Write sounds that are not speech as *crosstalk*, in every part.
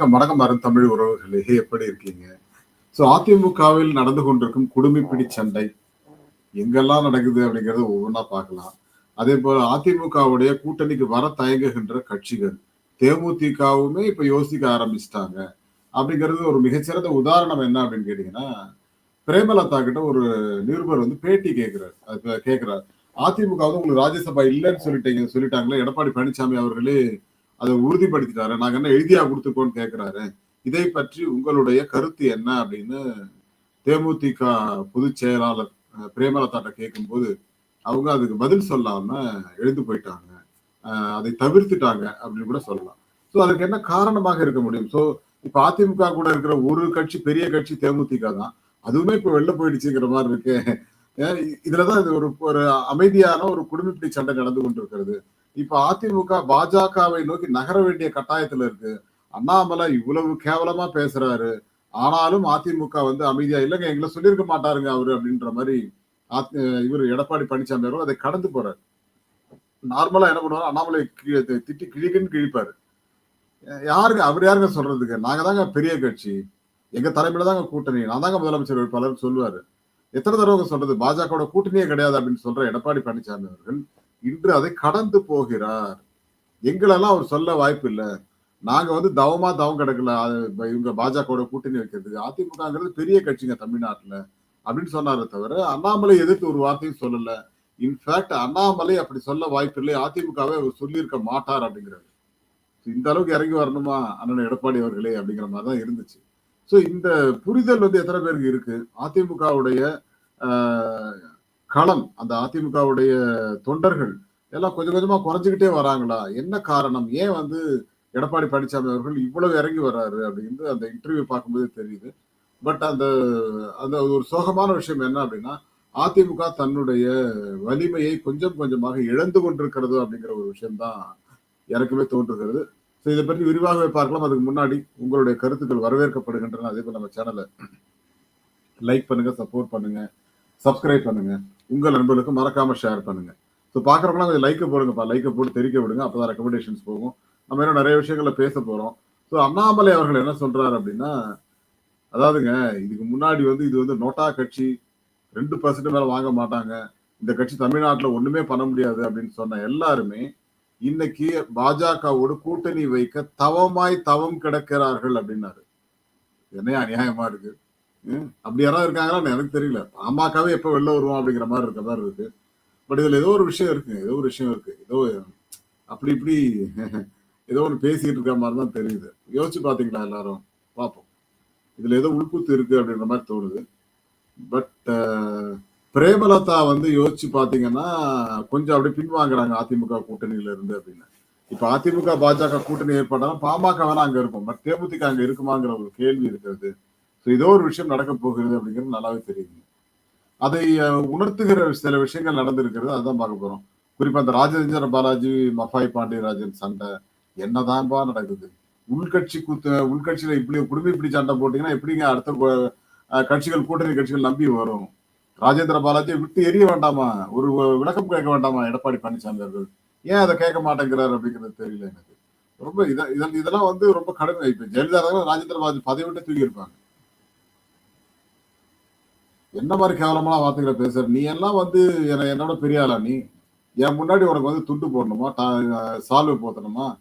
வணக்கம் வணக்கம் அருண் தமிழ் உறவுகளே எப்படி இருக்கீங்க? ஸோ அதிமுகவில் நடந்து கொண்டிருக்கும் குடுமிப்பிடி சண்டை எங்கெல்லாம் நடக்குது அப்படிங்கறத ஒவ்வொன்றா பார்க்கலாம். அதே போல அதிமுகவுடைய கூட்டணிக்கு வர தயங்குகின்ற கட்சிகள் தேமுதிகவுமே இப்ப யோசிக்க ஆரம்பிச்சிட்டாங்க. அப்படிங்கிறது ஒரு மிகச்சிறந்த உதாரணம் என்ன அப்படின்னு கேட்டீங்கன்னா பிரேமலதா கிட்ட ஒரு நிருபர் வந்து பேட்டி கேட்கிறார் அது கேட்கிறார் அதிமுக வந்து உங்களுக்கு ராஜ்யசபா இல்லைன்னு சொல்லிட்டீங்க சொல்லிட்டாங்களே எடப்பாடி பழனிசாமி அவர்களே அதை உறுதிப்படுத்திட்டாரு. நாங்க என்ன எழுதியா கொடுத்துக்கோன்னு கேட்கிறாரு இதை பற்றி உங்களுடைய கருத்து என்ன அப்படின்னு தேமுதிக பொதுச் செயலாளர் பிரேமலதாட்ட கேட்கும்போது அவங்க அதுக்கு பதில் சொல்லாம எழுந்து போயிட்டாங்க. அதை தவிர்த்துட்டாங்க அப்படின்னு கூட சொல்லலாம். ஸோ அதுக்கு என்ன காரணமாக இருக்க முடியும்? ஸோ இப்ப அதிமுக கூட இருக்கிற ஒரு கட்சி பெரிய கட்சி தேமுதிக தான். அதுவுமே இப்ப வெளில போயிடுச்சுங்கிற மாதிரி இருக்கு. இதுலதான் இது ஒரு ஒரு அமைதியான ஒரு குடும்பப்படி சண்டை நடந்து கொண்டிருக்கிறது. இப்ப அதிமுக பாஜகவை நோக்கி நகர வேண்டிய கட்டாயத்துல இருக்கு. அண்ணாமலை இவ்வளவு கேவலமா பேசுறாரு. ஆனாலும் அதிமுக வந்து அமைதியா இல்லைங்க எங்களை சொல்லியிருக்க மாட்டாருங்க அவரு அப்படின்ற மாதிரி இவர் எடப்பாடி பழனிசாமி அவர்கள் அதை கடந்து போறாரு. நார்மலா என்ன பண்ணுவாரு? அண்ணாமலை திட்டி கிழிக்குன்னு கிழிப்பாரு. யாருங்க அவர் யாருங்க சொல்றதுக்கு? நாங்க தாங்க பெரிய கட்சி. எங்க தலைமையில தாங்க கூட்டணி. நான் தாங்க முதலமைச்சர் வேட்பாளர் சொல்லுவாரு. எத்தனை தடவை சொல்றது? பாஜகவோட கூட்டணியே கிடையாது அப்படின்னு சொல்ற எடப்பாடி பழனிசாமி அவர்கள் இன்று அதை கடந்து போகிறார். எங்களெல்லாம் அவர் சொல்ல வாய்ப்பு இல்லை நாங்க வந்து தவமா தவம் கிடக்கல. இவங்க பாஜகவோட கூட்டணி வைக்கிறதுக்கு அதிமுகங்கிறது பெரிய கட்சிங்க தமிழ்நாட்டுல அப்படின்னு சொன்னாரே தவிர அண்ணாமலை எதிர்த்து ஒரு வார்த்தையும் சொல்லல. இன்ஃபேக்ட் அண்ணாமலை அப்படி சொல்ல வாய்ப்பு இல்லை அதிமுகவே அவர் சொல்லியிருக்க மாட்டார் அப்படிங்கிறாரு. இந்த அளவுக்கு இறங்கி வரணுமா அண்ணன் எடப்பாடி அவர்களே அப்படிங்கிற மாதிரி தான் இருந்துச்சு. ஸோ இந்த புரிதல் வந்து எத்தனை பேருக்கு இருக்கு? அதிமுகவுடைய களம் அந்த அதிமுகவுடைய தொண்டர்கள் எல்லாம் கொஞ்சம் கொஞ்சமா குறைஞ்சுக்கிட்டே வராங்களா? என்ன காரணம்? ஏன் வந்து எடப்பாடி பழனிசாமி அவர்கள் இவ்வளவு இறங்கி வர்றாரு அப்படின்னு அந்த இன்டர்வியூ பார்க்கும்போதே தெரியுது. பட் அந்த அந்த ஒரு சோகமான விஷயம் என்ன அப்படின்னா அதிமுக தன்னுடைய வலிமையை கொஞ்சம் கொஞ்சமாக இழந்து கொண்டிருக்கிறது அப்படிங்கிற ஒரு விஷயம்தான் எனக்குமே தோன்றுகிறது. ஸோ இதை பற்றி விரிவாகவே பார்க்கலாம். அதுக்கு முன்னாடி உங்களுடைய கருத்துக்கள் வரவேற்கப்படுகின்றன. அதே போல் நம்ம சேனலை லைக் பண்ணுங்க சப்போர்ட் பண்ணுங்க. சப்ஸ்கிரைப் பண்ணுங்க. உங்கள் நண்பர்களுக்கு மறக்காம ஷேர் பண்ணுங்க. ஸோ பார்க்குறவங்களாம் கொஞ்சம் லைக்கை போடுங்கப்பா லைக்கை போட்டு தெரிவிக்க விடுங்க அப்பதான் ரெக்கமெண்டேஷன்ஸ் போகும். நம்ம இன்னும் நிறைய விஷயங்களை பேச போகிறோம் ஸோ அண்ணாமலை அவர்கள் என்ன சொல்றாரு அப்படின்னா அதாவதுங்க இதுக்கு முன்னாடி வந்து இது வந்து நோட்டா கட்சி ரெண்டு பர்சன்ட் மேலே வாங்க மாட்டாங்க. இந்த கட்சி தமிழ்நாட்டில் ஒன்றுமே பண்ண முடியாது அப்படின்னு சொன்ன எல்லாருமே இன்னைக்கு பாஜகவோடு கூட்டணி வைக்க தவமாய் தவம் கிடக்கிறார்கள் அப்படின்னாரு. என்ன அநியாயமா இருக்கு? அப்படி யாராவது இருக்காங்களான்னு எனக்கு தெரியல. பாமகவே எப்போ வெளில வருவோம் அப்படிங்கிற மாதிரி இருக்க மாதிரி இருக்கு. பட் இதுல ஏதோ ஒரு விஷயம் இருக்கு ஏதோ ஒரு விஷயம் இருக்கு. ஏதோ அப்படி இப்படி *laughs* ஏதோ ஒன்று பேசிட்டு இருக்க மாதிரி தான் தெரியுது. யோசிச்சு பார்த்தீங்களா எல்லாரும்? பார்ப்போம் இதுல ஏதோ உள்குத்து இருக்கு அப்படின்ற மாதிரி தோணுது. பட் பிரேமலதா வந்து யோசிச்சு பார்த்தீங்கன்னா கொஞ்சம் அப்படி பின்வாங்குறாங்க அதிமுக கூட்டணியில இருந்து அப்படின்னு. இப்ப அதிமுக பாஜக கூட்டணி ஏற்பட்டாலும் பாமக வேணா அங்க இருக்கும். பட் தேமுதிக அங்க இருக்குமாங்கிற ஒரு கேள்வி இருக்கிறது. ஸோ ஏதோ ஒரு விஷயம் நடக்க போகிறது அப்படிங்கிறது நல்லாவே தெரியுது. அதை உணர்த்துகிற சில விஷயங்கள் நடந்திருக்கிறது அதுதான் பார்க்க போகிறோம் குறிப்பாக அந்த ராஜேந்திர பாலாஜி மஃபாய் பாண்டியராஜன் சண்டை என்னதான்பா நடக்குது? உள்கட்சி கூத்து உள்கட்சியில் இப்படி குடும்ப இப்படி சண்டை போட்டீங்கன்னா எப்படிங்க அடுத்த கட்சிகள் கூட்டணி கட்சிகள் நம்பி வரும்? ராஜேந்திர பாலாஜியை விட்டு எரிய வேண்டாமா? ஒரு விளக்கம் கேட்க வேண்டாமா? எடப்பாடி பழனிசாமி அவர்கள்? ஏன் அதை கேட்க மாட்டேங்கிறார் அப்படிங்கிறது தெரியல எனக்கு. ரொம்ப இதெல்லாம் இதெல்லாம் வந்து ரொம்ப கடுமை இப்போ ஜெயலலிதா ராஜேந்திர பாலாஜி பதவி விட்டு தூக்கி இருப்பாங்க என்ன மாதிரி கேவலமான வார்த்தைகளை பேசுற? நீ எல்லாம் வந்து என்ன என்னோட பெரிய ஆளா நீ? என் முன்னாடி உனக்கு வந்து துண்டு போடணுமா? சால்வை போத்தணுமா?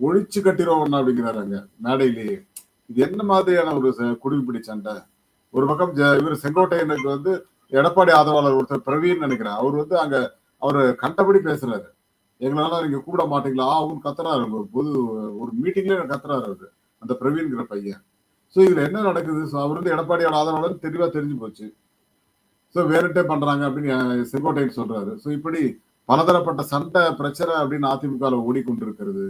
ஒழிச்சு கட்டிடுவோம் அப்படிங்கிறாரு மேடையிலேயே. இது என்ன மாதிரியான ஒரு ச- சண்டை? ஒரு பக்கம் ஜ- இவர் செங்கோட்டையனுக்கு வந்து எடப்பாடி ஆதரவாளர் ஒருத்தர் பிரவீன் நினைக்கிறேன். அவர் வந்து அங்க அவர் கண்டபடி பேசுறாரு. எங்களால நீங்க கூப்பிட மாட்டீங்களா? அவங்க கத்துறாரு. பொது ஒரு மீட்டிங்ல கத்துறாரு அவரு அந்த பிரவீன்கிற பையன். ஸோ இதுல என்ன நடக்குது? அவர் வந்து எடப்பாடியோட ஆதரவாளர் தெளிவா தெரிஞ்சு போச்சு. ஸோ வேறுட்டே பண்றாங்க அப்படின்னு செங்கோட்டையன் சொல்றாரு. ஸோ இப்படி பலதரப்பட்ட சண்டை பிரச்சனை அப்படின்னு அதிமுகவில் ஓடிக்கொண்டிருக்கிறது.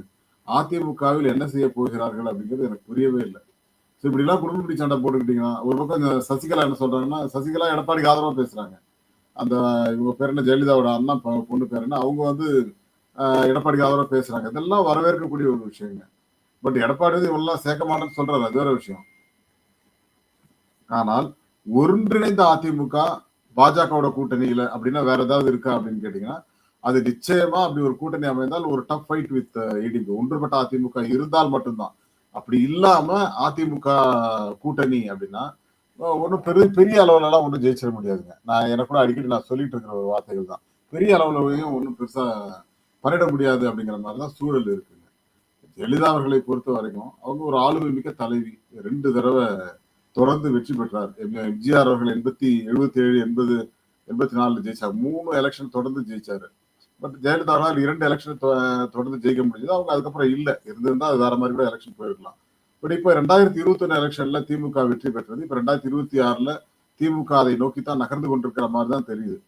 அதிமுகவில் என்ன செய்ய போகிறார்கள் அப்படிங்கிறது எனக்கு புரியவே இல்லை. ஸோ இப்படிலாம் குடும்பப்படி சண்டை போட்டுக்கிட்டீங்கன்னா ஒரு பக்கம் இந்த சசிகலா என்ன சொல்றாங்கன்னா சசிகலா எடப்பாடிக்கு ஆதரவாக பேசுறாங்க. அந்த இவங்க பேர் என்ன ஜெயலலிதாவோட அண்ணா பொண்ணு பேர் என்ன அவங்க வந்து எடப்பாடிக்கு ஆதரவாக பேசுறாங்க. இதெல்லாம் வரவேற்கக்கூடிய ஒரு விஷயங்க. பட் எடப்பாடி வந்து இவெல்லாம் சேர்க்க மாட்டேன்னு சொல்றாரு. அது வேற விஷயம். ஆனால் ஒன்றிணைந்த அதிமுக பாஜகவோட கூட்டணியில அப்படின்னா வேற ஏதாவது இருக்கா அப்படின்னு கேட்டீங்கன்னா அது நிச்சயமா அப்படி ஒரு கூட்டணி அமைந்தால் ஒரு டஃப் ஃபைட் வித் இடிபி ஒன்றுபட்ட அதிமுக இருந்தால் மட்டும்தான். அப்படி இல்லாம அதிமுக கூட்டணி அப்படின்னா ஒன்றும் பெரிய பெரிய அளவுலலாம் ஒன்றும் ஜெயிச்சிட முடியாதுங்க. நான் எனக்கு கூட அடிக்கடி நான் சொல்லிட்டு இருக்கிற ஒரு வார்த்தைகள் தான். பெரிய அளவுலயும் ஒன்றும் பெருசா பண்ணிட முடியாது அப்படிங்கிற மாதிரி தான் சூழல் இருக்குங்க. ஜெயலலிதா அவர்களை பொறுத்த வரைக்கும் அவங்க ஒரு ஆளுமை மிக்க தலைவி. ரெண்டு தடவை தொடர்ந்து வெற்றி பெற்றார். எம்ஜிஆர் அவர்கள் எண்பத்தி எழுபத்தி ஏழு எண்பது எண்பத்தி நாலுல ஜெயிச்சார். மூணு எலெக்ஷன் தொடர்ந்து ஜெயிச்சாரு. பட் ஜெயலலிதா அவர்கள் இரண்டு எலெக்ஷன் தொடர்ந்து ஜெயிக்க முடிஞ்சது. அவங்க அதுக்கப்புறம் இல்லை. இருந்திருந்தா அது வேற மாதிரி கூட எலெக்ஷன் போயிருக்கலாம். பட் இப்போ ரெண்டாயிரத்தி இருபத்தி ஒன்னு எலெக்ஷன்ல திமுக வெற்றி பெற்றது. இப்போ ரெண்டாயிரத்தி இருபத்தி ஆறுல திமுக அதை நோக்கி தான் நகர்ந்து கொண்டிருக்கிற மாதிரி தான் தெரியுது.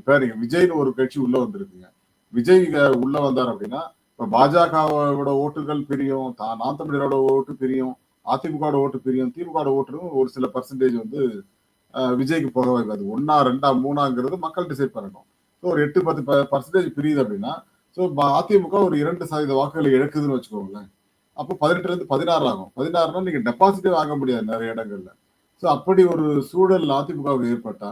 இப்போ நீங்க விஜய்னு ஒரு கட்சி உள்ள வந்திருக்குங்க. விஜய் உள்ள வந்தார் அப்படின்னா இப்போ பாஜகவோட ஓட்டுகள் பிரியும். தான் நாம் தமிழரோட ஓட்டு பிரியும். அதிமுகவோட ஓட்டு பிரியும் திமுக ஓட்டுறது ஒரு சில பர்சன்டேஜ் வந்து விஜய்க்கு போக வைக்காது ஒன்னா ரெண்டா மூணாங்கிறது மக்கள் டிசைட் பண்ணணும். ஸோ ஒரு எட்டு பத்து பர்சன்டேஜ் பிரியுது அப்படின்னா ஸோ அதிமுக ஒரு இரண்டு சதவீத வாக்குகளை இழக்குதுன்னு வச்சுக்கோங்களேன். அப்போ பதினெட்டுல இருந்து பதினாறு ஆகும். பதினாறுனா நீங்க டெபாசிட்டே வாங்க முடியாது நிறைய இடங்கள்ல. ஸோ அப்படி ஒரு சூழல் அதிமுகவுக்கு ஏற்பட்டா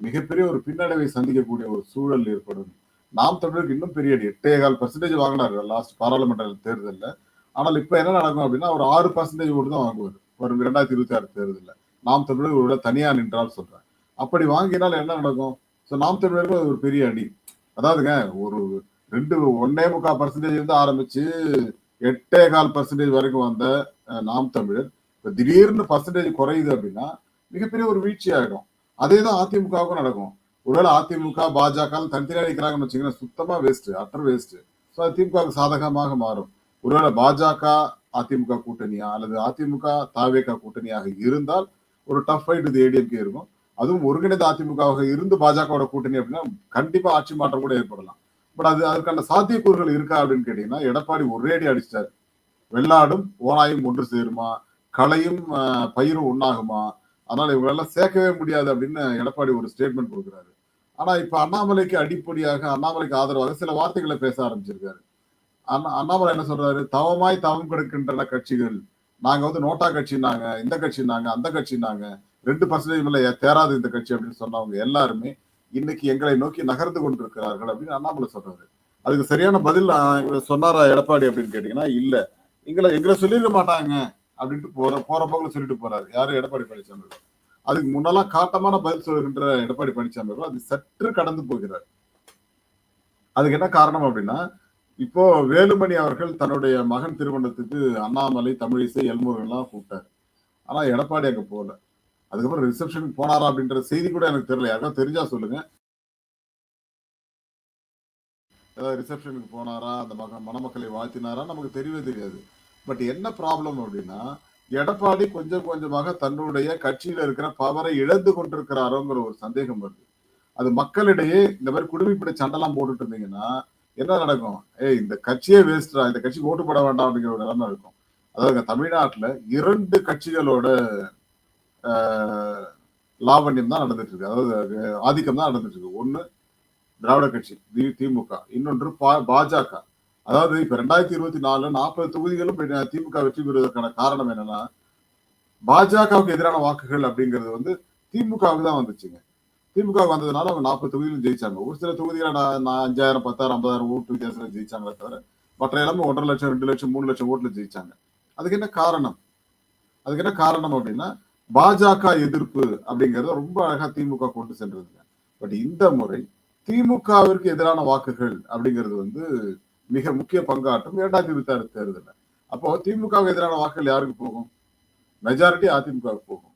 மிகப்பெரிய ஒரு பின்னடைவை சந்திக்கக்கூடிய ஒரு சூழல் ஏற்படும். நாம் தமிழருக்கு இன்னும் பெரிய எட்டே கால் பர்சன்டேஜ் வாங்கினார்கள். லாஸ்ட் பாராளுமன்ற தேர்தலில். ஆனால் இப்போ என்ன நடக்கும் அப்படின்னா ஒரு ஆறு பர்சன்டேஜ் ஓட்டு தான் வாங்குவார். வரும் இரண்டாயிரத்தி இருபத்தி ஆறு தேர்தலில். நாம் தமிழர் ஒரு நின்றால் சொல்கிறேன் அப்படி வாங்கினால் என்ன நடக்கும்? ஸோ நாம் தமிழர்கள் ஒரு பெரிய அடி அதாவதுங்க ஒரு ரெண்டு ஒன்னே முக்கால் பர்சன்டேஜ் இருந்து ஆரம்பிச்சு எட்டே கால் பர்சன்டேஜ் வரைக்கும் வந்த நாம் தமிழர் இப்போ திடீர்னு பர்சன்டேஜ் குறையுது அப்படின்னா மிகப்பெரிய ஒரு வீழ்ச்சி ஆகிடும் அதே தான் அதிமுகவுக்கும் நடக்கும். ஒருவேளை அதிமுக பாஜக தனித்தனியாக நிற்கிறாங்கன்னு வச்சுங்கன்னா சுத்தமாக வேஸ்ட்டு அட்டர் வேஸ்ட்டு ஸோ அது திமுகவுக்கு சாதகமாக மாறும். ஒருவேளை பாஜக அதிமுக கூட்டணியா அல்லது அதிமுக தாவேகா கூட்டணியாக இருந்தால் ஒரு டஃப் ஃபைட் இது ஏடிஎம்கே இருக்கும். அதுவும் ஒருங்கிணைந்த அதிமுகவாக இருந்து பாஜகவோட கூட்டணி அப்படின்னா கண்டிப்பா ஆட்சி மாற்றம் கூட ஏற்படலாம். பட் அது அதுக்கான சாத்தியக்கூறுகள் இருக்கா அப்படின்னு கேட்டீங்கன்னா எடப்பாடி ஒரேடி அடிச்சிட்டாரு. வெள்ளாடும் ஓனாயும் ஒன்று சேருமா? களையும் பயிரும் ஒன்றாகுமா அதனால இவங்களெல்லாம் சேர்க்கவே முடியாது அப்படின்னு எடப்பாடி ஒரு ஸ்டேட்மெண்ட் கொடுக்குறாரு. ஆனா இப்ப அண்ணாமலைக்கு அடிப்படையாக அண்ணாமலைக்கு ஆதரவாக சில வார்த்தைகளை பேச ஆரம்பிச்சிருக்காரு. அண்ணா அண்ணாமலை என்ன சொல்றாரு? தவமாய் தவம் கெடுக்கின்றன கட்சிகள். நாங்க வந்து நோட்டா கட்சினாங்க இந்த கட்சினாங்க அந்த கட்சினாங்க ரெண்டு பர்சன்டேஜ் மேல தேராது இந்த கட்சி அப்படின்னு சொன்னவங்க எல்லாருமே இன்னைக்கு எங்களை நோக்கி நகர்ந்து கொண்டிருக்கிறார்கள் அப்படின்னு அண்ணாமலை சொல்றாரு. அதுக்கு சரியான பதில் சொன்னாரா எடப்பாடி அப்படின்னு கேட்டீங்கன்னா இல்ல. எங்களை எங்களை சொல்லிட மாட்டாங்க அப்படின்ட்டு போற போற போக்குல சொல்லிட்டு போறாரு. யாரு? எடப்பாடி பழனிசாமி அதுக்கு முன்னெல்லாம் காட்டமான பதில் சொல்கின்ற எடப்பாடி பழனிசாமி அது சற்று கடந்து போகிறார். அதுக்கு என்ன காரணம் அப்படின்னா இப்போ வேலுமணி அவர்கள் தன்னுடைய மகன் திருமணத்துக்கு அண்ணாமலை தமிழிசை எல்முருகன் எல்லாம் கூப்பிட்டாரு. ஆனா எடப்பாடி அங்க போகல. அதுக்கப்புறம் ரிசப்ஷனுக்கு போனாரா அப்படின்ற செய்தி கூட எனக்கு தெரியல. யாருக்கா தெரிஞ்சா சொல்லுங்க. ஏதாவது ரிசப்ஷனுக்கு போனாரா? அந்த மக மணமக்களை வாழ்த்தினாரா? நமக்கு தெரியவே தெரியாது. பட் என்ன ப்ராப்ளம் அப்படின்னா எடப்பாடி கொஞ்சம் கொஞ்சமாக தன்னுடைய கட்சியில இருக்கிற பவரை இழந்து கொண்டிருக்கிறாரோங்கிற ஒரு சந்தேகம் வருது. அது மக்களிடையே இந்த மாதிரி குடும்பிப்பட சண்டைலாம் போட்டுட்டு இருந்தீங்கன்னா என்ன நடக்கும்? ஏய் இந்த கட்சியே வேஸ்டா இந்த கட்சி ஓட்டு போட வேண்டாம் அப்படிங்கிற ஒரு நிலைமை இருக்கும். அதாவது தமிழ்நாட்டுல இரண்டு கட்சிகளோட லாவண்யம் தான் நடந்துட்டு இருக்கு. அதாவது ஆதிக்கம் தான் நடந்துட்டு இருக்கு. ஒண்ணு திராவிட கட்சி திமுக. இன்னொன்று பாஜக. அதாவது இப்ப ரெண்டாயிரத்தி இருபத்தி நாலு நாற்பது தொகுதிகளும் திமுக வெற்றி பெறுவதற்கான காரணம் என்னன்னா பாஜகவுக்கு எதிரான வாக்குகள் அப்படிங்கிறது வந்து திமுகவுக்கு தான் வந்துச்சுங்க. திமுக வந்ததுனால அவங்க நாற்பது தொகுதியிலும் ஜெயிச்சாங்க. ஒரு சில தொகுதிகளை நான் அஞ்சாயிரம் பத்தாயிரம் ஐம்பதாயிரம் ஓட்டு வித்தியாசத்தில் ஜெயிச்சாங்களே தவிர மற்ற எல்லாமே ஒன்றரை லட்சம் ரெண்டு லட்சம் மூணு லட்சம் ஓட்டில் ஜெயிச்சாங்க. அதுக்கு என்ன காரணம்? அதுக்கு என்ன காரணம் அப்படின்னா பாஜக எதிர்ப்பு அப்படிங்கறத ரொம்ப அழகா திமுக கொண்டு சென்றதுங்க பட் இந்த முறை திமுகவிற்கு எதிரான வாக்குகள் அப்படிங்கிறது வந்து மிக முக்கிய பங்காற்றும் இரண்டாயிரத்தி இருபத்தி ஆறு தேர்தல் அப்போ திமுகவுக்கு எதிரான வாக்குகள் யாருக்கு போகும்? மெஜாரிட்டி அதிமுகவுக்கு போகும்.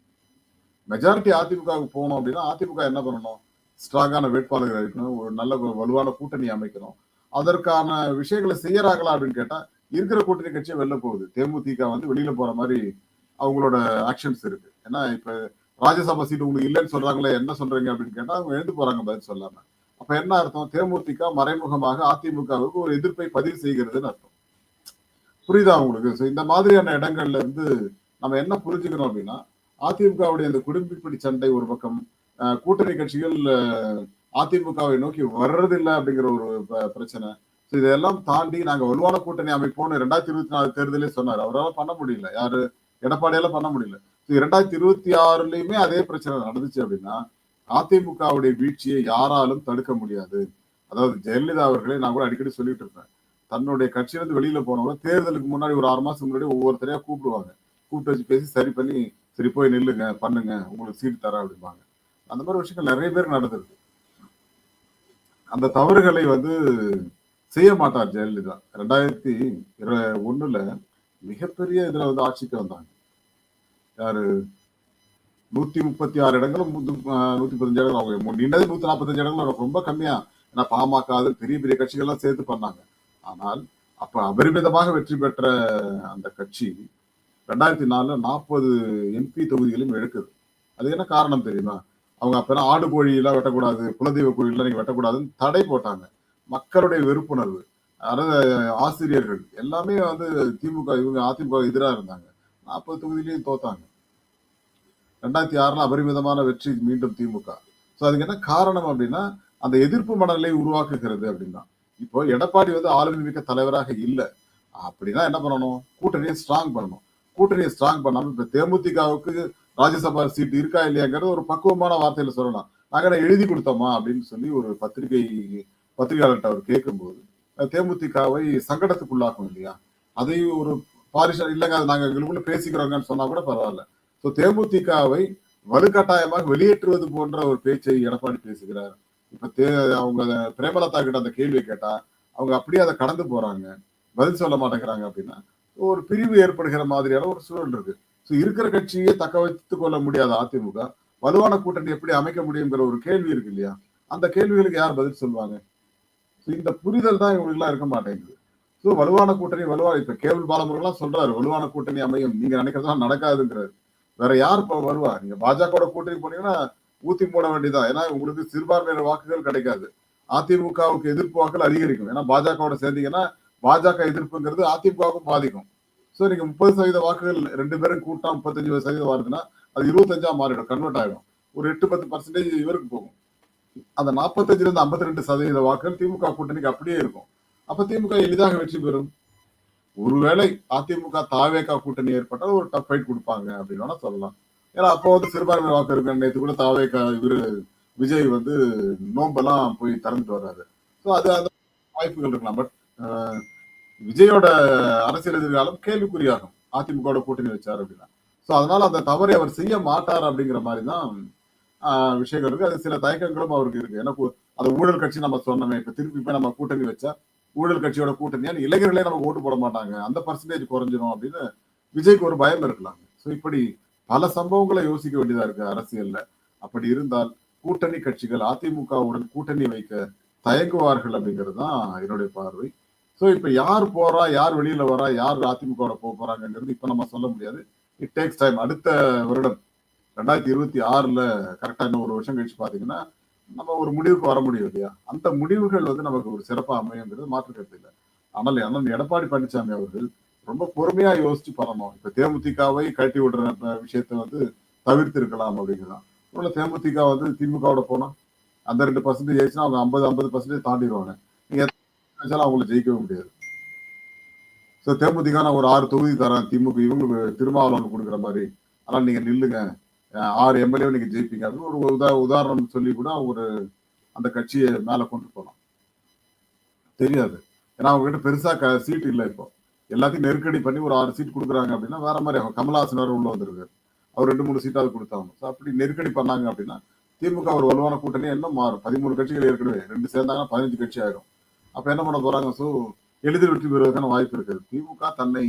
மெஜாரிட்டி அதிமுகவுக்கு போகணும் அப்படின்னா அதிமுக என்ன பண்ணணும்? ஸ்ட்ராங்கான வேட்பாளர்கள் இருக்கணும் ஒரு நல்ல வலுவான கூட்டணி அமைக்கணும். அதற்கான விஷயங்களை செய்யறாங்களா அப்படின்னு கேட்டா இருக்கிற கூட்டணி கட்சியை வெளில போகுது. தேமுதிக வந்து வெளியில போற மாதிரி அவங்களோட ஆக்ஷன்ஸ் இருக்கு. ஏன்னா இப்ப ராஜ்யசபா சீட்டு உங்களுக்கு இல்லைன்னு சொல்றாங்களே என்ன சொல்றீங்க அப்படின்னு கேட்டா அவங்க எழுந்து போறாங்க பதில் சொல்லாம. அப்ப என்ன அர்த்தம்? தேமுதிக மறைமுகமாக அதிமுகவுக்கு ஒரு எதிர்ப்பை பதிவு செய்கிறதுன்னு அர்த்தம். புரியுதா உங்களுக்கு? இந்த மாதிரியான இடங்கள்ல இருந்து நம்ம என்ன புரிஞ்சுக்கணும் அப்படின்னா அதிமுகவுடைய அந்த குடும்பிப்பிடி சண்டை ஒரு பக்கம் கூட்டணி கட்சிகள் அதிமுகவை நோக்கி வர்றதில்லை அப்படிங்கிற ஒரு பிரச்சனை. ஸோ இதெல்லாம் தாண்டி நாங்க வலுவான கூட்டணி அமைப்போம்னு ரெண்டாயிரத்தி இருபத்தி நாலு தேர்தலே சொன்னார். அவரால் பண்ண முடியல. யாரு? எடப்பாடியால பண்ண முடியல. இரண்டாயிரத்தி இருபத்தி ஆறுலயுமே அதே பிரச்சனை நடந்துச்சு அப்படின்னா அதிமுகவுடைய வீழ்ச்சியை யாராலும் தடுக்க முடியாது. அதாவது ஜெயலலிதா அவர்களே நான் கூட அடிக்கடி சொல்லிட்டு இருப்பேன். தன்னுடைய கட்சியிலிருந்து வெளியில போனவங்க தேர்தலுக்கு முன்னாடி ஒரு ஆறு மாசத்துக்கு முன்னாடி ஒவ்வொருத்தரையா கூப்பிடுவாங்க. கூப்பிட்டு வச்சு பேசி சரி பண்ணி சரி போய் நில்லுங்க பண்ணுங்க உங்களுக்கு சீட் தர அப்படிம்பாங்க. அந்த மாதிரி விஷயங்கள் நிறைய பேர் நடந்திருக்கு அந்த தவறுகளை வந்து செய்ய மாட்டார் ஜெயலலிதா. ரெண்டாயிரத்தி இரு ஒண்ணுல மிகப்பெரிய இதுல வந்து ஆட்சிக்கு வந்தாங்க. யாரு? நூத்தி முப்பத்தி ஆறு இடங்களும் நூத்தி நூத்தி பதினஞ்சு இடங்கள் அவங்க நின்னது நூத்தி நாற்பத்தஞ்சு இடங்கள் ரொம்ப கம்மியா. ஏன்னா பாமக அது பெரிய பெரிய கட்சிகள்லாம் சேர்த்து பண்ணாங்க. ஆனால் அப்ப அபரிமிதமாக வெற்றி பெற்ற அந்த கட்சி ரெண்டாயிரத்தி நாலுல நாற்பது எம்பி தொகுதிகளையும் இழக்குது. அது என்ன காரணம் தெரியுமா? அவங்க அப்பெல்லாம் ஆடு கோழியெல்லாம் வெட்டக்கூடாது குலதெய்வ கோயிலாம் நீங்க வெட்டக்கூடாதுன்னு தடை போட்டாங்க. மக்களுடைய வெறுப்புணர்வு அதாவது ஆசிரியர்கள் எல்லாமே வந்து திமுக இவங்க அதிமுக எதிராக இருந்தாங்க. நாற்பது தொகுதியிலையும் தோத்தாங்க. ரெண்டாயிரத்தி ஆறுல அபரிமிதமான வெற்றி மீண்டும் திமுக. ஸோ அதுக்கு என்ன காரணம் அப்படின்னா அந்த எதிர்ப்பு மனநிலை உருவாக்குகிறது அப்படின்னா. இப்போ எடப்பாடி வந்து ஆளுமை மிக்க தலைவராக இல்லை. அப்படின்னா என்ன பண்ணணும்? கூட்டணியை ஸ்ட்ராங் பண்ணணும். கூட்டணியை ஸ்ட்ராங் பண்ணாம இப்ப தேமுதிகவுக்கு ராஜ்யசபா சீட் இருக்கா இல்லையாங்கிறது ஒரு பக்குவமான வார்த்தையில சொல்லலாம். நாங்க என்ன எழுதி கொடுத்தோமா அப்படின்னு சொல்லி ஒரு பத்திரிகை பத்திரிகையாளர்கிட்ட அவர் கேட்கும்போது தேமுதிகவை சங்கடத்துக்குள்ளாக்கும் இல்லையா? அதை ஒரு பாரிஷா இல்லைங்க அது நாங்கள் எங்களுக்குள்ள பேசிக்கிறோங்கன்னு சொன்னா கூட பரவாயில்ல. ஸோ தேமுதிகவை வலுக்கட்டாயமாக வெளியேற்றுவது போன்ற ஒரு பேச்சை எடப்பாடி பேசுகிறார். இப்ப தே அவங்க பிரேமலதா கிட்ட அந்த கேள்வியை கேட்டா அவங்க அப்படியே அதை கடந்து போறாங்க. பதில் சொல்ல மாட்டேங்கிறாங்க அப்படின்னா ஒரு பிரிவு ஏற்படுகிற மாதிரியான ஒரு சூழல் இருக்கு. ஸோ இருக்கிற கட்சியை தக்க வைத்துக் கொள்ள முடியாத அதிமுக வலுவான கூட்டணி எப்படி அமைக்க முடியுங்கிற ஒரு கேள்வி இருக்கு இல்லையா? அந்த கேள்விகளுக்கு யார் பதில் சொல்லுவாங்க இந்த புரிதல் தான் இவங்களுக்குலாம் இருக்க மாட்டேங்குது. ஸோ வலுவான கூட்டணி வலுவா இப்ப கேபிள் பாலமுருகெல்லாம் சொல்றாரு வலுவான கூட்டணி அமையும் நீங்க நினைக்கிறதெல்லாம் நடக்காதுங்கிறாரு. வேற யார் இப்போ வருவா? நீங்க பாஜகவோட கூட்டணி போனீங்கன்னா ஊத்தி போட வேண்டியதான் ஏன்னா உங்களுக்கு சிறுபான்மையினர் வாக்குகள் கிடைக்காது. அதிமுகவுக்கு எதிர்ப்பு வாக்குகள் அதிகரிக்கும். ஏன்னா பாஜகவோட சேர்ந்தீங்கன்னா பாஜக எதிர்ப்புங்கிறது அதிமுகவுக்கும் பாதிக்கும். ஸோ நீங்க முப்பது சதவீத வாக்குகள் ரெண்டு பேரும் கூட்டா முப்பத்தஞ்சு சதவீதம் வருதுன்னா அது இருபத்தஞ்சா மாறிடும் கன்வெர்ட் ஆயிடும். ஒரு எட்டு பத்து பர்சன்டேஜ் இவருக்கு போகும். அந்த நாற்பத்தஞ்சுல இருந்து ஐம்பத்தி ரெண்டு சதவீத வாக்குகள் திமுக கூட்டணிக்கு அப்படியே இருக்கும். அப்ப திமுக எளிதாக வெற்றி பெறும். ஒருவேளை அதிமுக தாவேகா கூட்டணி ஏற்பட்டால் ஒரு டஃப் ஃபைட் கொடுப்பாங்க அப்படின்னு வேணா சொல்லலாம். ஏன்னா அப்போ வந்து சிறுபான்மை வாக்கு இருக்கு நேற்று கூட தாவேகா இவரு விஜய் வந்து நோம்பெல்லாம் போய் திறந்துட்டு வர்றாரு. ஸோ அது அந்த வாய்ப்புகள் இருக்கலாம். பட் விஜயோட அரசியல் எதிர்காலம் கேள்விக்குறியாகும். அதிமுக கூட்டணி வச்சார் அப்படின்னா. ஸோ அதனால அந்த தவறை அவர் செய்ய மாட்டார் அப்படிங்கிற மாதிரி தான் ஆஹ், விஷயங்கள் இருக்கு. அது சில தயக்கங்களும் அவருக்கு இருக்கு. ஏன்னா அது ஊழல் கட்சி நம்ம சொன்னோமே. இப்ப திருப்பி போய் நம்ம கூட்டணி வச்சா ஊழல் கட்சியோட கூட்டணியா? இளைஞர்களே நமக்கு ஓட்டு போட மாட்டாங்க. அந்த பர்சன்டேஜ் குறைஞ்சிரும் அப்படின்னு விஜய்க்கு ஒரு பயம் இருக்கலாம். ஸோ இப்படி பல சம்பவங்களை யோசிக்க வேண்டியதா இருக்கு அரசியல்ல. அப்படி இருந்தால் கூட்டணி கட்சிகள் அதிமுகவுடன் கூட்டணி வைக்க தயங்குவார்கள் அப்படிங்கிறது தான் என்னுடைய பார்வை. ஸோ இப்போ யார் போறா யார் வெளியில வரா யார் அதிமுகவோட போக போறாங்கிறது இப்போ நம்ம சொல்ல முடியாது. இட் டேக்ஸ் டைம் அடுத்த வருடம் ரெண்டாயிரத்தி இருபத்தி ஆறுல கரெக்டாக இன்னும் ஒரு வருஷம் கழிச்சு பார்த்தீங்கன்னா நம்ம ஒரு முடிவுக்கு வர முடியும் இல்லையா? அந்த முடிவுகள் வந்து நமக்கு ஒரு சிறப்பாக அமையுங்கிறது மாற்று கருத்து இல்லை. ஆனால் அண்ணன் எடப்பாடி பழனிசாமி அவர்கள் ரொம்ப பொறுமையா யோசிச்சு பண்ணணும். இப்ப தேமுதிகவை கட்டி விடுற விஷயத்த விஷயத்தை வந்து தவிர்த்து இருக்கலாம் அப்படிங்கிறதான் தேமுதிக வந்து திமுகவோட போனா அந்த ரெண்டு பர்சன்டேஜ் ஜெயிச்சுன்னா அவங்க ஐம்பது ஐம்பது பர்சன்டேஜ் தாண்டிடுவாங்க. நினைச்சாலும் அவங்கள ஜெயிக்கவே முடியாது. ஸோ தேமுதிக நான் ஒரு ஆறு தொகுதி தரேன். திமுக இவங்க திருமாவளவன் கொடுக்குற மாதிரி. ஆனால் நீங்க நில்லுங்க. ஆறு எம்எல்ஏ நீங்க ஜெயிப்பீங்க. அப்படின்னு ஒரு உதா உதாரணம் சொல்லி கூட ஒரு அந்த கட்சியை மேல கொண்டு போகலாம். தெரியாது. ஏன்னா அவங்க கிட்ட பெருசா க சீட் இல்லை இப்போ. எல்லாத்தையும் நெருக்கடி பண்ணி ஒரு ஆறு சீட் கொடுக்குறாங்க அப்படின்னா வேற மாதிரி அவங்க கமலஹாசன் உள்ள வந்திருக்காரு. அவர் ரெண்டு மூணு சீட்டாவது கொடுத்தாங்க. ஸோ அப்படி நெருக்கடி பண்ணாங்க அப்படின்னா திமுக ஒரு வலுவான கூட்டணி என்ன மாறும். பதிமூணு கட்சிகள் ஏற்கனவே ரெண்டு சேர்ந்தாங்கன்னா பதினஞ்சு கட்சி ஆயிரும். அப்ப என்ன பண்ண போறாங்க? ஸோ எளிதில் வெற்றி பெறுவதற்கான வாய்ப்பு இருக்குது. திமுக தன்னை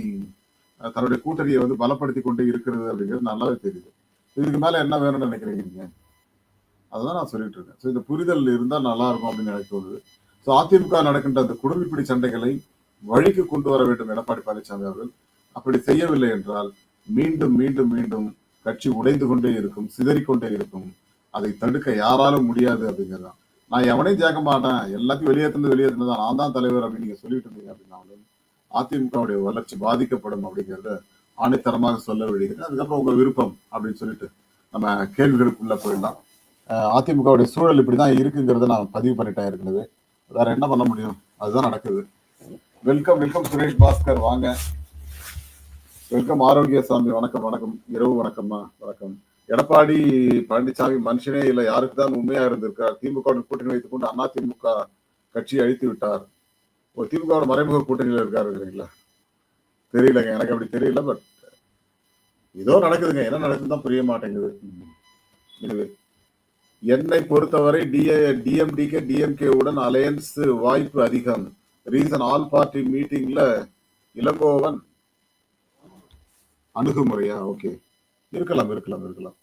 தன்னுடைய கூட்டணியை வந்து பலப்படுத்தி கொண்டே இருக்கிறது அப்படிங்கிறது நல்லாவே தெரியுது. இதுக்கு மேல என்ன வேணும்னு நினைக்கிறீங்க அதுதான் நான் சொல்லிட்டு இருக்கேன். ஸோ இந்த புரிதல் இருந்தால் நல்லா இருக்கும் அப்படின்னு எனக்கு தோணுது. ஸோ அதிமுக நடக்கின்ற அந்த குடும்பிப்பிடி சண்டைகளை வழிக்கு கொண்டு வர வேண்டும். எடப்பாடி பழனிசாமி அவர்கள் அப்படி செய்யவில்லை என்றால் மீண்டும் மீண்டும் மீண்டும் கட்சி உடைந்து கொண்டே இருக்கும் சிதறிக்கொண்டே இருக்கும். அதை தடுக்க யாராலும் முடியாது அப்படிங்கிறதான் நான் எவனையும் சேர்க்க மாட்டேன். எல்லாத்தையும் வெளியேற்றினது வெளியேற்றினது தான் நான் தான் தலைவர் அப்படின்னு நீங்க சொல்லிட்டு இருந்தீங்க அப்படின்னாலும் அதிமுகவுடைய வளர்ச்சி பாதிக்கப்படும் அப்படிங்கிறத ஆணைத்தரமாக சொல்ல வேண்டியது. அதுக்கப்புறம் உங்க விருப்பம் அப்படின்னு சொல்லிட்டு நம்ம கேள்விகளுக்குள்ள போயிடலாம். அதிமுகவுடைய சூழல் இப்படிதான் இருக்குங்கிறத நான் பதிவு பண்ணிட்டேன் இருக்கிறது வேற என்ன பண்ண முடியும்? அதுதான் நடக்குது. Welcome welcome Suresh Bhaskar. வாங்க. வெல்கம் ஆரோக்கிய சாமி வணக்கம் வணக்கம். இரவு வணக்கம்மா. வணக்கம். எடப்பாடி பழனிசாமி மனுஷனே இல்ல. யாருக்கு தான் உண்மையா இருந்திருக்கார் திமுக கூட்டணி வைத்துக் கொண்டு அண்ணா திமுக கட்சியை அழித்து விட்டார். ஒரு திமுக மறைமுக கூட்டணியில் இருக்காரு இல்லைங்களா? தெரியலங்க. எனக்கு அப்படி தெரியல பட் ஏதோ நடக்குதுங்க. என்ன நடக்குதுதான் புரிய மாட்டேங்குது. எனவே என்னை பொறுத்தவரை டிஏ டிஎம்டிகே டிஎம்கே உடன் அலையன்ஸ் வாய்ப்பு அதிகம். ரீசன் ஆல் பார்ட்டி மீட்டிங்ல இளங்கோவன் அணுகுமுறையா? ஓகே. இருக்கலாம் இருக்கலாம் இருக்கலாம்.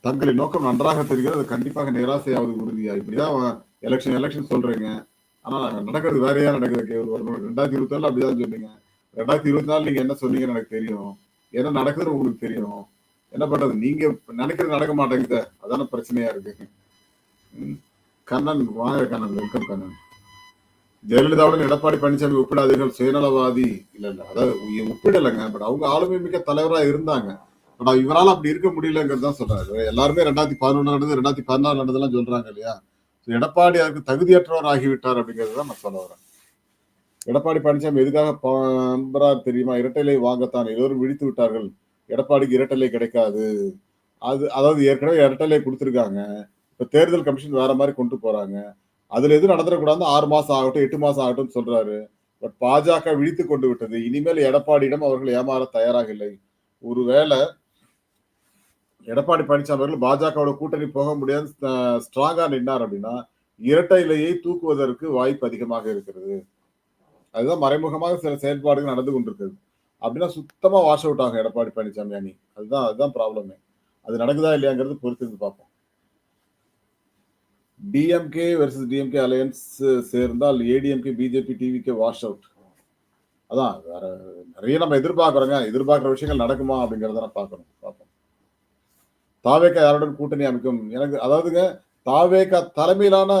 தங்களின் நோக்கம் நன்றாக தெரிகிறது கண்டிப்பாக நிராசையாவது உறுதியா? இப்படிதான் எலெக்ஷன் எலெக்ஷன் சொல்றீங்க. ஆனா நடக்கிறது வேறையா நடக்குது? ரெண்டாயிரத்தி இருபத்தி நாலு அப்படிதான் சொன்னீங்க. ரெண்டாயிரத்தி இருபத்தி நாலு நீங்க என்ன சொன்னீங்கன்னு எனக்கு தெரியும். என்ன நடக்குதுன்னு உங்களுக்கு தெரியும். என்ன பண்றது? நீங்க நினைக்கிறது நடக்க மாட்டேங்குது. அதான பிரச்சனையா இருக்கு. கண்ணன் வாங்க கண்ணன் வெல்கம் கண்ணன். ஜெயலலிதாவுடன் எடப்பாடி பழனிசாமி ஒப்பிடாதீர்கள் சுயநலவாதி. இல்ல இல்ல அதாவது ஒப்பிடலைங்க. பட் அவங்க ஆளுமை மிக்க தலைவரா இருந்தாங்க. பட் இவரால அப்படி இருக்க முடியலங்கிறது தான் சொல்றாரு. எல்லாருமே ரெண்டாயிரத்தி பதினொன்று நடந்தது ரெண்டாயிரத்தி பதினாறு நடந்ததுலாம் சொல்றாங்க இல்லையா? எடப்பாடி அதுக்கு தகுதியற்றவர் ஆகிவிட்டார் அப்படிங்கிறது தான் நான் சொல்ல வரேன். எடப்பாடி பழனிசாமி எதுக்காக பம்பரார் தெரியுமா? இரட்டைலை வாங்கத்தான். எல்லோரும் விழித்து விட்டார்கள். எடப்பாடிக்கு இரட்டலை கிடைக்காது. அது அதாவது ஏற்கனவே இரட்டலை கொடுத்துருக்காங்க. இப்ப தேர்தல் கமிஷன் வேற மாதிரி கொண்டு போறாங்க. அதுல எதுவும் நடந்துடக்கூடாது ஆறு மாசம் ஆகட்டும் எட்டு மாசம் ஆகட்டும் சொல்றாரு. பட் பாஜக விழித்து கொண்டு விட்டது. இனிமேல் எடப்பாடியிடம் அவர்கள் ஏமாற தயாராக இல்லை ஒருவேளை எடப்பாடி பழனிசாமி அவர்கள் பாஜகவோட கூட்டணி போக முடியாது ஸ்ட்ராங்கா நின்றார் அப்படின்னா இரட்டை இலையை தூக்குவதற்கு வாய்ப்பு அதிகமாக இருக்கிறது. அதுதான் மறைமுகமாக சில செயல்பாடுகள் நடந்து கொண்டிருக்கிறது அப்படின்னா சுத்தமா வாஷ் அவுட் ஆகும் எடப்பாடி பழனிசாமி அணி. அதுதான் அதுதான் ப்ராப்ளமே அது நடக்குதா இல்லையாங்கிறது பொறுத்து இருந்து பார்ப்போம். டிஎம்கே வெர்சஸ் டிஎம்கே அலையன்ஸ் சேர்ந்தால் ஏடிஎம்கே பிஜேபி டிவிகே வாஷ் அவுட் அதான் வேற நிறைய நம்ம எதிர்பார்க்குறோங்க. எதிர்பார்க்குற விஷயங்கள் நடக்குமா அப்படிங்கிறத நான் பார்க்கணும். பார்ப்போம். தாவேக்கா யாருடன் கூட்டணி அமைக்கும்? எனக்கு அதாவதுங்க தாவேக்கா தலைமையிலான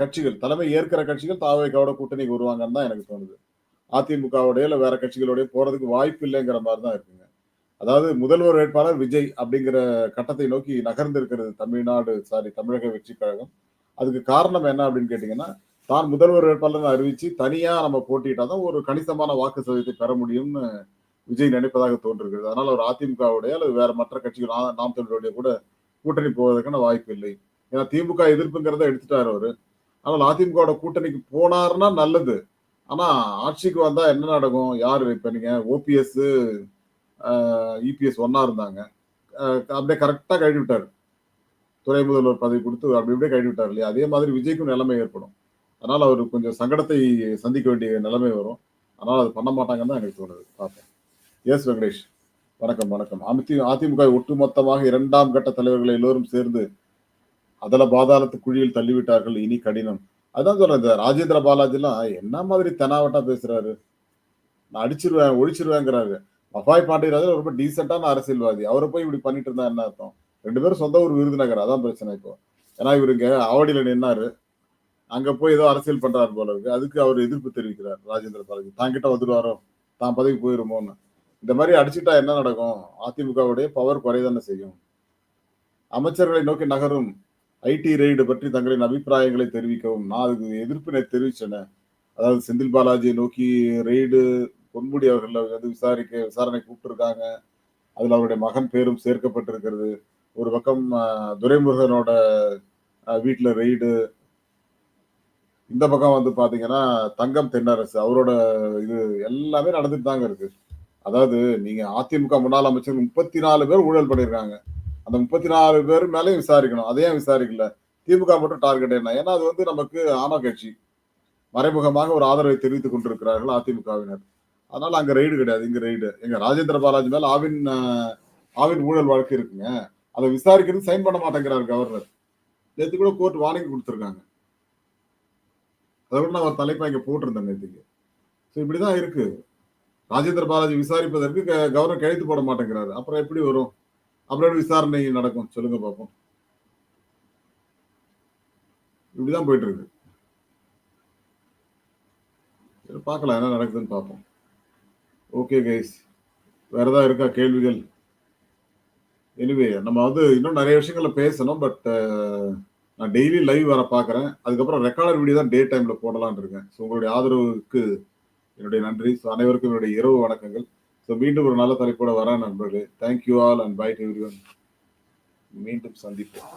கட்சிகள் தலைமை ஏற்கிற கட்சிகள் தாவேக்காவோட கூட்டணிக்கு வருவாங்கன்னு தான் எனக்கு தோணுது. அதிமுகவோடய இல்ல வேற கட்சிகளோடய போறதுக்கு வாய்ப்பு இல்லைங்கிற மாதிரி தான் இருக்குங்க. அதாவது முதல்வர் வேட்பாளர் விஜய் அப்படிங்கிற கட்டத்தை நோக்கி நகர்ந்து இருக்கிறது தமிழ்நாடு சாரி தமிழக வெற்றி கழகம். அதுக்கு காரணம் என்ன அப்படின்னு கேட்டிங்கன்னா தான் முதல்வர் வேட்பாளர் அறிவித்து தனியாக நம்ம போட்டிட்டாதான் ஒரு கணிசமான வாக்கு சதவீதத்தை பெற முடியும்னு விஜய் நினைப்பதாக தோன்றுகிறது. அதனால் ஒரு அதிமுகவுடைய அல்லது வேற மற்ற கட்சிகள் நாம் தமிழருடைய கூட கூட்டணி போவதற்கான வாய்ப்பு இல்லை. ஏன்னா திமுக எதிர்ப்புங்கிறத எடுத்துட்டார் அவர். ஆனால் அதிமுகவோட கூட்டணிக்கு போனாருன்னா நல்லது. ஆனால் ஆட்சிக்கு வந்தால் என்ன நடக்கும்? யார்? இப்போ நீங்கள் ஓபிஎஸ் இபிஎஸ் ஒன்றா இருந்தாங்க. அப்படியே கரெக்டாக கழட்டி துணை முதல்வர் பதவி கொடுத்து அப்படி இப்படியே கழட்டி விட்டார் இல்லையா? அதே மாதிரி விஜய்க்கும் நிலைமை ஏற்படும். அதனால அவர் கொஞ்சம் சங்கடத்தை சந்திக்க வேண்டிய நிலைமை வரும். அதனால அது பண்ண மாட்டாங்கன்னு தான் எனக்கு தோணுது. பார்ப்பேன் எஸ் வெங்கடேஷ் வணக்கம் வணக்கம். அமிதி அதிமுக ஒட்டுமொத்தமாக இரண்டாம் கட்ட தலைவர்களை எல்லோரும் சேர்ந்து அதில் பாதாளத்து குழியில் தள்ளிவிட்டார்கள். இனி கடினம். அதான் சொல்றேன் இந்த ராஜேந்திர பாலாஜிலாம் என்ன மாதிரி தெனாவட்டா பேசுறாரு? நான் அடிச்சிருவேன் ஒழிச்சிருவேங்கிறாரு. மஃபாய் பாண்டியராஜன் ரொம்ப டீசெண்டான அரசியல்வாதி. அவரை போய் இப்படி பண்ணிட்டு இருந்தா என்ன அர்த்தம்? ரெண்டு பேரும் சொந்த ஊர் விருதுநகர் அதான் பிரச்சனை இப்போ. ஏன்னா இவரு இங்க ஆவடியில நின்னாரு. அங்க போய் ஏதோ அரசியல் பண்றாரு போல இருக்கு. அதுக்கு அவர் எதிர்ப்பு தெரிவிக்கிறார் ராஜேந்திர பாலாஜி. தாங்கிட்ட வந்துடுவாரோ தான் பதவி போயிருமோன்னு. இந்த மாதிரி அடிச்சுட்டா என்ன நடக்கும்? அதிமுகவுடைய பவர் குறைதானே செய்யும். அமைச்சர்களை நோக்கி நகரும் ஐடி ரெய்டு பற்றி தங்களின் அபிப்பிராயங்களை தெரிவிக்கவும். நான் அதுக்கு எதிர்ப்பினை தெரிவிச்சேனே. அதாவது செந்தில் பாலாஜியை நோக்கி ரெய்டு பொன்முடி அவர்கள் வந்து விசாரிக்க விசாரணை கூப்பிட்டுருக்காங்க. அதில் அவருடைய மகன் பேரும் சேர்க்கப்பட்டிருக்கிறது. ஒரு பக்கம் துரைமுருகனோட வீட்டில் ரெய்டு. இந்த பக்கம் வந்து பார்த்தீங்கன்னா தங்கம் தென்னரசு அவரோட இது எல்லாமே நடந்துட்டு தாங்க இருக்கு. அதாவது நீங்க அதிமுக முன்னாள் அமைச்சர் முப்பத்தி நாலு பேர் ஊழல் பண்ணியிருக்காங்க அந்த முப்பத்தி நாலு பேர் மேலேயும் விசாரிக்கணும். அதையும் விசாரிக்கல. திமுக மட்டும் டார்கெட் என்ன? ஏன்னா அது வந்து நமக்கு ஆமா கட்சி. மறைமுகமாக ஒரு ஆதரவை தெரிவித்துக் கொண்டிருக்கிறார்கள் அதிமுகவினர். அதனால அங்க ரெய்டு கிடையாது. இங்க ரெய்டு. எங்க ராஜேந்திர பாலாஜி மேல ஆவின் ஆவின் ஊழல் வழக்கு இருக்குங்க. அதை விசாரிக்கிறது சைன் பண்ண மாட்டேங்கிறார் கவர்னர் நேற்று கூட கோர்ட் வார்னிங் கொடுத்துருக்காங்க. அதை கூட நான் ஒரு தலைப்பா இங்கே போட்டிருந்தேன் நேற்றுக்கு ஸோ இப்படி தான் இருக்குது ராஜேந்திர பாலாஜி விசாரிப்பதற்கு க- கவர்னர் கையெழுத்து போட மாட்டேங்கிறாரு. அப்புறம் எப்படி வரும்? அப்புறம் எப்படி விசாரணை நடக்கும்? சொல்லுங்க பார்ப்போம் இப்படிதான் போயிட்டு இருக்கு. சரி, பார்க்கலாம் என்ன நடக்குதுன்னு பார்ப்போம் ஓகே கைஸ் வேற ஏதாவது இருக்கா? கேள்விகள்? எனிவே நம்ம வந்து இன்னும் நிறைய விஷயங்கள்ல பேசணும் பட் uh, நான் டெய்லி லைவ் வர பார்க்குறேன் அதுக்கப்புறம் ரெக்கார்டர் வீடியோ தான் டே டைமில் போடலான் இருக்கேன். ஸோ உங்களுடைய ஆதரவுக்கு என்னுடைய நன்றி. ஸோ அனைவருக்கும் என்னுடைய இரவு வணக்கங்கள். ஸோ மீண்டும் ஒரு நல்ல தலைப்போட வரேன் நண்பர்களே. Thank you all and bye to மீண்டும் சந்திப்போம்.